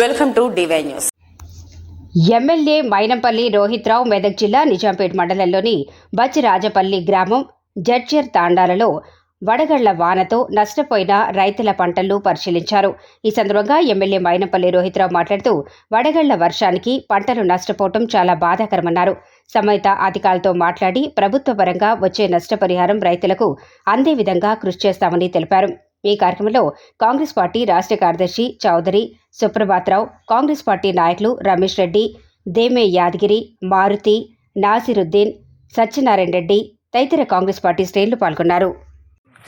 Welcome to DY news. MLA Mynampally Rohit Rao Medak జిల్లా నిజాంపేట్ మండలంలోని బచ్చిరాజపల్లి గ్రామం జడ్జర్ తాండాలలో వడగళ్ళ వానతో నష్టపోయిన రైతుల పంటలను పరిశీలించారు. ఈ సందర్భంగా ఎమ్మెల్యే మైనపల్లి రోహిత్రావు మాట్లాడుతూ వడగళ్ళ వర్షానికి పంటలు నష్టపోవటం చాలా బాధాకరమన్నారు. సమేత అధికారులతో మాట్లాడి ప్రభుత్వ పరంగా వచ్చే నష్టపరిహారం రైతులకు అందే విధంగా కృషి చేస్తామని తెలిపారు. ఈ కార్యక్రమంలో కాంగ్రెస్ పార్టీ రాష్ట్ర కార్యదర్శి చౌదరి సుప్రభాత్రావు కాంగ్రెస్ పార్టీ నాయకులు రమేష్ రెడ్డి దేమే యాదగిరి మారుతి నాసిరుద్దీన్ సత్యనారాయణ రెడ్డి తదితర కాంగ్రెస్ పార్టీ శ్రేణులు పాల్గొన్నారు.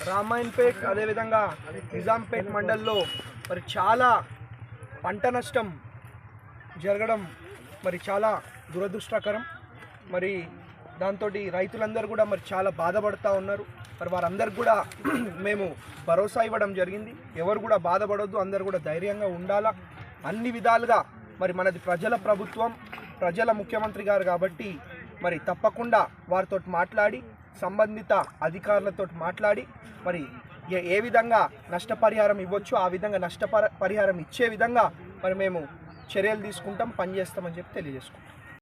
రామాయణపేట్ అదేవిధంగా నిజాంపేట్ మండల్లో మరి చాలా పంట నష్టం జరగడం మరి చాలా దురదృష్టకరం. మరి దాంతో రైతులందరూ కూడా మరి చాలా బాధపడుతూ ఉన్నారు. మరి వారందరికి కూడా మేము భరోసా ఇవ్వడం జరిగింది. ఎవరు కూడా బాధపడొద్దు అందరు కూడా ధైర్యంగా ఉండాలా? అన్ని విధాలుగా మరి మనది ప్రజల ప్రభుత్వం ప్రజల ముఖ్యమంత్రి గారు కాబట్టి మరి తప్పకుండా వారితో మాట్లాడి సంబంధిత అధికారులతో మాట్లాడి మరి ఏ- ఏ విధంగా నష్టపరిహారం ఇవ్వచ్చు ఆ విధంగా నష్టపర పరిహారం ఇచ్చే విధంగా మరి మేము చర్యలు తీసుకుంటాం పనిచేస్తామని చెప్పి తెలియజేసుకుంటాం